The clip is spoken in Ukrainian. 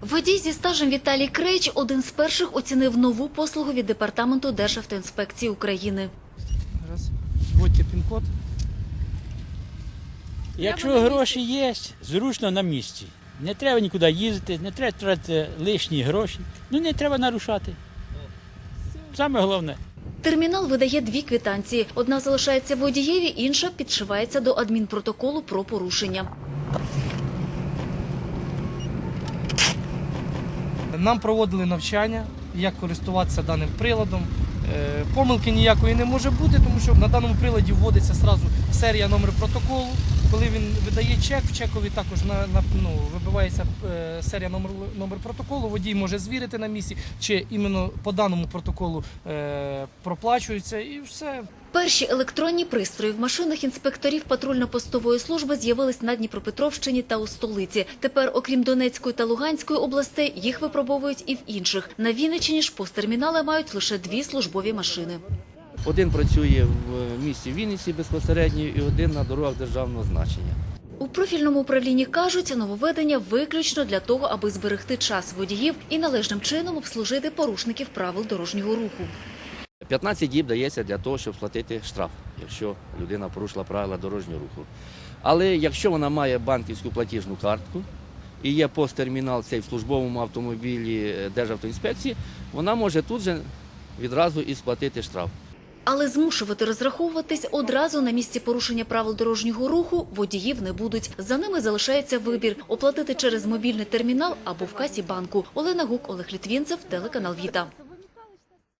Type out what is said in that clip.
Водій зі стажем Віталій Крейч один з перших оцінив нову послугу від департаменту Державтоінспекції України. Раз. Вводьте пін-код. Якщо гроші є, зручно на місці. Не треба нікуди їздити, не треба тратити лишні гроші. Ну не треба нарушати. Саме головне. Термінал видає дві квитанції. Одна залишається водієві, інша підшивається до адмінпротоколу про порушення. Нам проводили навчання, як користуватися даним приладом. Е, Помилки ніякої не може бути, тому що на даному приладі вводиться сразу серія номер протоколу. Коли він видає чек, в чекові також на, на, ну, вибивається е, серія номер, номер протоколу. Водій може звірити на місці, чи іменно по даному протоколу е, проплачується і все. Перші електронні пристрої в машинах інспекторів патрульно-постової служби з'явились на Дніпропетровщині та у столиці. Тепер, окрім Донецької та Луганської областей, їх випробовують і в інших. На Вінниччині ж посттермінали мають лише дві службові машини. Один працює в місті Вінниці безпосередньо і один на дорогах державного значення. У профільному управлінні кажуть, нововведення виключно для того, аби зберегти час водіїв і належним чином обслужити порушників правил дорожнього руху. 15 діб дається для того, щоб сплатити штраф, якщо людина порушила правила дорожнього руху. Але якщо вона має банківську платіжну картку і є посттермінал цей в службовому автомобілі е, Державтоінспекції, вона може тут же відразу і сплатити штраф. Але змушувати розраховуватись одразу на місці порушення правил дорожнього руху водіїв не будуть. За ними залишається вибір – оплатити через мобільний термінал або в касі банку. Олена Гук, Олег Літвінцев, телеканал Віта.